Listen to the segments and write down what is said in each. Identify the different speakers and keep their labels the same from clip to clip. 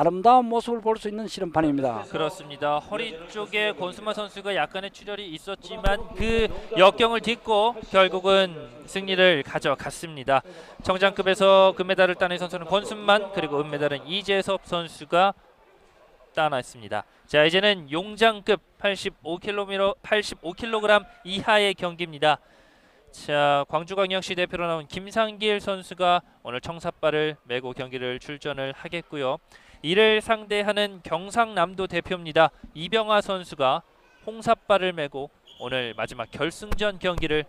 Speaker 1: 아름다운 모습을 볼 수 있는 실험판입니다.
Speaker 2: 그렇습니다. 허리 쪽에 권수마 선수가 약간의 출혈이 있었지만 그 역경을 딛고 결국은 승리를 가져갔습니다. 정장급에서 금메달을 따낸 선수는 권순만 그리고 은메달은 이재섭 선수가 따냈습니다. 자 이제는 용장급 85kg 85kg 이하의 경기입니다. 자 광주광역시 대표로 나온 김상길 선수가 오늘 청사발을 메고 경기를 출전을 하겠고요. 이를 상대하는 경상남도 대표입니다. 이병화 선수가 홍사발을 메고 오늘 마지막 결승전 경기를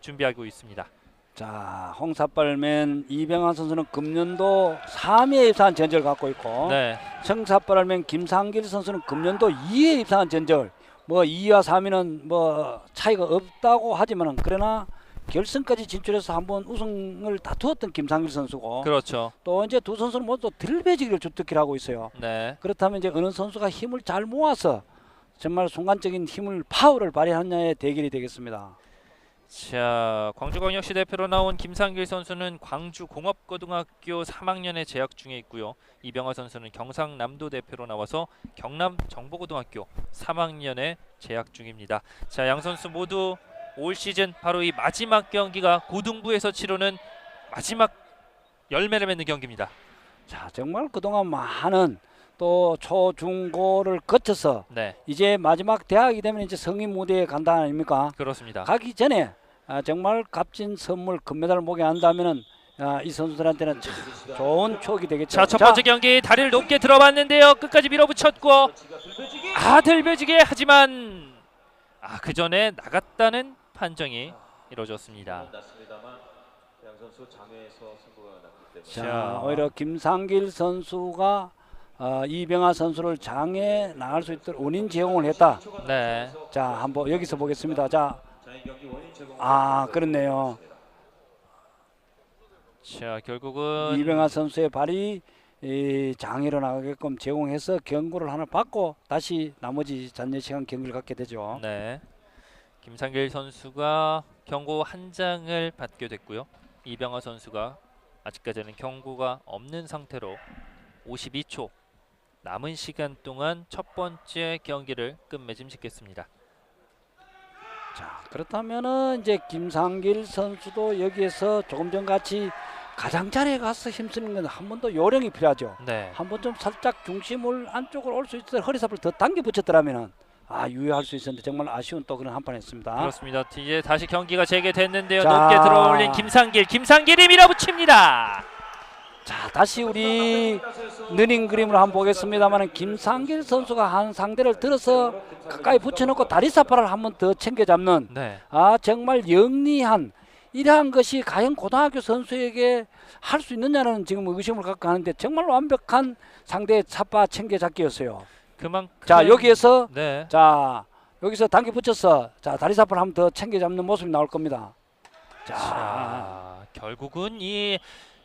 Speaker 2: 준비하고 있습니다.
Speaker 1: 자, 홍사발맨 이병환 선수는 금년도 3위에 입상한 전적을 갖고 있고
Speaker 2: 네,
Speaker 1: 청사발맨 김상길 선수는 금년도 2위에 입상한 전적. 뭐 2위와 3위는 뭐 차이가 없다고 하지만은 그러나 결승까지 진출해서 한번 우승을 다투었던 김상길 선수고
Speaker 2: 그렇죠.
Speaker 1: 또 이제 두 선수는 모두 들배지기를 주특기를 하고 있어요.
Speaker 2: 네,
Speaker 1: 그렇다면 이제 어느 선수가 힘을 잘 모아서 정말 순간적인 힘을 파워를 발휘하느냐의 대결이 되겠습니다.
Speaker 2: 자 광주광역시 대표로 나온 김상길 선수는 광주공업고등학교 3학년에 재학 중에 있고요. 이병화 선수는 경상남도 대표로 나와서 경남 정보고등학교 3학년에 재학 중입니다. 자 양 선수 모두 올 시즌 바로 이 마지막 경기가 고등부에서 치르는 마지막 열매를 맺는 경기입니다.
Speaker 1: 자 정말 그동안 많은 또 초중고를 거쳐서
Speaker 2: 네,
Speaker 1: 이제 마지막 대학이 되면 이제 성인 무대에 간다 아닙니까?
Speaker 2: 그렇습니다.
Speaker 1: 가기 전에 아, 정말 값진 선물 금메달을 목에 안다면은 아, 이 선수들한테는 참 좋은 추억이 되겠죠.
Speaker 2: 자 첫 번째 경기 다리를 높게 들어봤는데요. 끝까지 밀어붙였고 아 들배지게 하지만 아 그 전에 나갔다는 판정이 이루어졌습니다.
Speaker 1: 자,
Speaker 2: 자.
Speaker 1: 오히려 김상길 선수가 어, 이병하 선수를 장에 나갈 수 있도록 원인 제공을 했다.
Speaker 2: 네,
Speaker 1: 자, 한번 여기서 보겠습니다. 자, 아, 그렇네요.
Speaker 2: 자 결국은
Speaker 1: 이병하 선수의 발이 이 장애로 나가게끔 제공해서 경고를 하나 받고 다시 나머지 잔여 시간 경기를 갖게 되죠.
Speaker 2: 네 김상길 선수가 경고 한 장을 받게 됐고요. 이병화 선수가 아직까지는 경고가 없는 상태로 52초 남은 시간 동안 첫 번째 경기를 끝맺음 짓겠습니다.
Speaker 1: 자, 그렇다면은 이제 김상길 선수도 여기에서 조금 전 같이 가장자리에 가서 힘쓰는 건 한 번 더 요령이 필요하죠.
Speaker 2: 네.
Speaker 1: 한 번 좀 살짝 중심을 안쪽으로 올 수 있어 허리삽을 더 당겨 붙였더라면은 아 유효할 수 있었는데 정말 아쉬운 또 그런 한판이었습니다.
Speaker 2: 그렇습니다. 이제 다시 경기가 재개됐는데요.
Speaker 1: 자.
Speaker 2: 높게 들어올린 김상길, 김상길이 밀어붙입니다.
Speaker 1: 자 다시 우리 느린 그림을 한번 보겠습니다만은 김상길 선수가 한 상대를 들어서 가까이 붙여놓고 다리 사파를 한번 더 챙겨 잡는
Speaker 2: 네,
Speaker 1: 아 정말 영리한 이러한 것이 과연 고등학교 선수에게 할 수 있느냐는 지금 의심을 갖고 하는데 정말 완벽한 상대의 사파 챙겨 잡기였어요.
Speaker 2: 그만큼
Speaker 1: 자 여기에서
Speaker 2: 네,
Speaker 1: 자 여기서 당겨 붙였어. 자 다리 사파를 한번 더 챙겨 잡는 모습이 나올 겁니다. 자,
Speaker 2: 자 결국은 이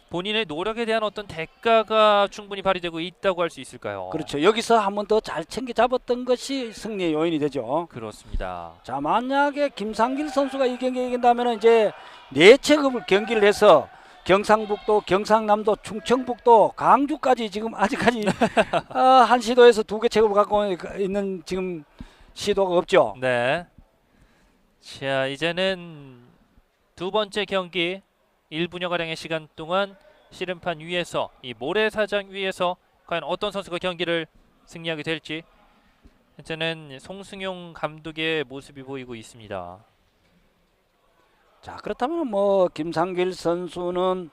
Speaker 2: 본인의 노력에 대한 어떤 대가가 충분히 발휘되고 있다고 할 수 있을까요?
Speaker 1: 그렇죠. 여기서 한 번 더 잘 챙겨 잡았던 것이 승리의 요인이 되죠.
Speaker 2: 그렇습니다.
Speaker 1: 자 만약에 김상길 선수가 이 경기 이긴다면 이제 네 체급을 경기를 해서 경상북도, 경상남도, 충청북도, 강주까지 지금 아직까지 어, 한 시도에서 두 개 체급을 갖고 있는 지금 시도가 없죠.
Speaker 2: 네. 자 이제는 두 번째 경기 1분여 가량의 시간 동안 씨름판 위에서 이 모래사장 위에서 과연 어떤 선수가 경기를 승리하게 될지 현재는 송승용 감독의 모습이 보이고 있습니다.
Speaker 1: 자 그렇다면 뭐 김상길 선수는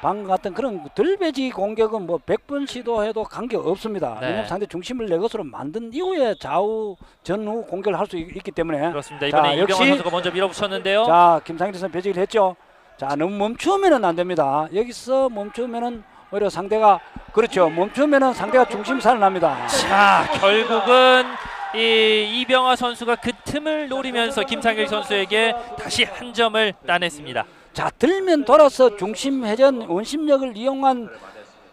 Speaker 1: 방금 같은 그런 들배지 공격은 뭐 100번 시도해도 관계 없습니다.
Speaker 2: 네.
Speaker 1: 왜냐하면 상대 중심을 내 것으로 만든 이후에 좌우 전후 공격을 할 수 있기 때문에
Speaker 2: 그렇습니다. 이번에
Speaker 1: 자,
Speaker 2: 이병헌 선수가 먼저 밀어붙였는데요.
Speaker 1: 자 김상길 선수 배지기를 했죠. 자 너무 멈추면은 안 됩니다. 여기서 멈추면은 오히려 상대가 그렇죠. 멈추면은 상대가 중심 살아납니다.
Speaker 2: 자 결국은 이 이병화 선수가 그 틈을 노리면서 김상길 선수에게 다시 한 점을 따냈습니다.
Speaker 1: 자 들면 돌아서 중심 회전 원심력을 이용한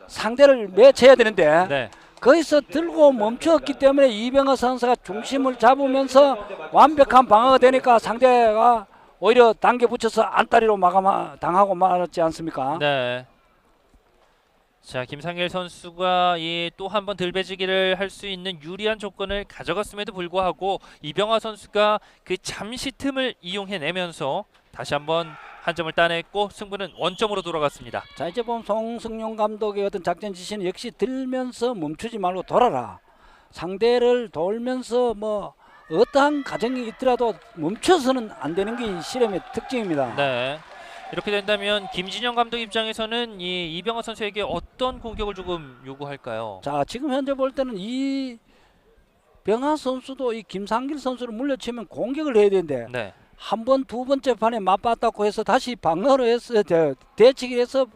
Speaker 1: 상대를 매쳐야 되는데
Speaker 2: 네.
Speaker 1: 거기서 들고 멈추었기 때문에 이병헌 선수가 중심을 잡으면서 완벽한 방어가 되니까 상대가 오히려 당겨 붙여서 안다리로 마감 당하고 말았지 않습니까?
Speaker 2: 네. 자 김상일 선수가 이또한 번 들배지기를 할 수 있는 유리한 조건을 가져갔음에도 불구하고 이병화 선수가 그 잠시 틈을 이용해내면서 다시 한번 한 점을 따냈고 승부는 원점으로 돌아갔습니다.
Speaker 1: 자 이제 보면 송승용 감독의 어떤 작전 지시는 역시 들면서 멈추지 말고 돌아라. 상대를 돌면서 뭐 어떠한 가정이 있더라도 멈춰서는 안 되는 게이 실험의 특징입니다.
Speaker 2: 네. 이렇게 된다면 김진영 감독 입장에서는 이 이병헌 선수에게 어떤 공격을 조금 요구할까요?
Speaker 1: 자 지금 현재 볼 때는 이 병하 선수도 이 김상길 선수를 물려치면 공격을 해야 되는데
Speaker 2: 네.
Speaker 1: 한 번 두 번째 판에 맞받았고 해서 다시 방어를 해서 대, 대치기를 해서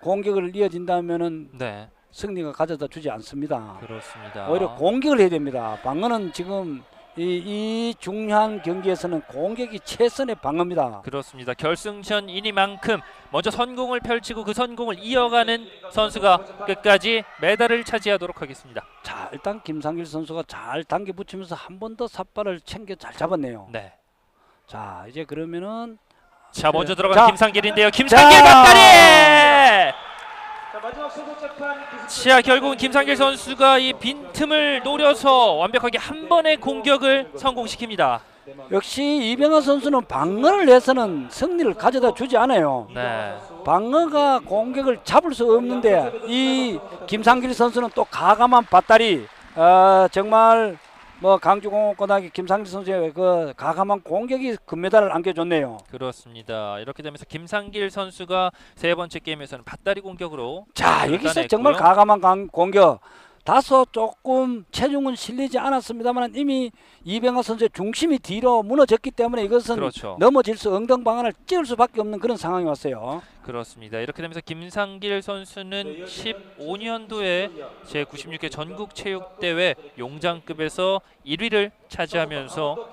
Speaker 1: 공격을 이어진다면은
Speaker 2: 네.
Speaker 1: 승리가 가져다 주지 않습니다.
Speaker 2: 그렇습니다.
Speaker 1: 오히려 공격을 해야 됩니다. 방어는 지금 이, 이 중요한 경기에서는 공격이 최선의 방어입니다.
Speaker 2: 그렇습니다. 결승전이니만큼 먼저 선공을 펼치고 그 선공을 이어가는 선수가 끝까지 메달을 차지하도록 하겠습니다.
Speaker 1: 자 일단 김상길 선수가 잘 당겨 붙이면서 한 번 더 삿발을 챙겨 잘 잡았네요.
Speaker 2: 네.
Speaker 1: 자 이제 그러면은
Speaker 2: 자 먼저
Speaker 1: 자.
Speaker 2: 들어간 김상길인데요. 김상길 박다리.
Speaker 3: 자
Speaker 2: 결국은 김상길 선수가 이 빈틈을 노려서 완벽하게 한 번의 공격을 성공시킵니다.
Speaker 1: 역시 이병헌 선수는 방어를 해서는 승리를 가져다 주지 않아요.
Speaker 2: 네.
Speaker 1: 방어가 공격을 잡을 수 없는데 이 김상길 선수는 또 가감한 밧다리 어, 정말 뭐 강주공업고등학교 김상길 선수의 그 가감한 공격이 금메달을 안겨줬네요.
Speaker 2: 그렇습니다. 이렇게 되면서 김상길 선수가 세 번째 게임에서는 밧다리 공격으로 자을
Speaker 1: 여기서. 정말 가감한 강- 공격 다소 조금 체중은 실리지 않았습니다만 이미 이병헌 선수의 중심이 뒤로 무너졌기 때문에 이것은
Speaker 2: 그렇죠.
Speaker 1: 넘어질 수 엉덩방아를 찌를 수밖에 없는 그런 상황이 왔어요.
Speaker 2: 그렇습니다. 이렇게 되면서 김상길 선수는 15년도에 제 96회 전국 체육 대회 용장급에서 1위를 차지하면서